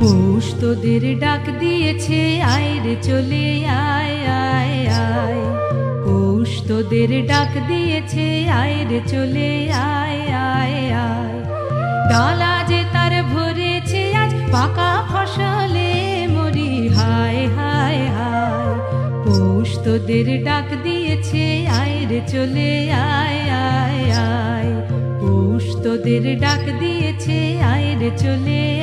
পৌষ তোদের ডাক দিয়েছে, আয় রে চলে আয় আয় আয়। পৌষ তোদের ডাক দিয়েছে, আয় রে চলে আয় আয় আয়। ডালা যে তার ভরেছে, আজ পাকা ফসলে মরি, হায় হায় হায়। পৌষ তোদের ডাক দিয়েছে, আয় রে চলে আয় আয় আয়। পৌষ তোদের ডাক দিয়েছে, আয় রে চলে আয়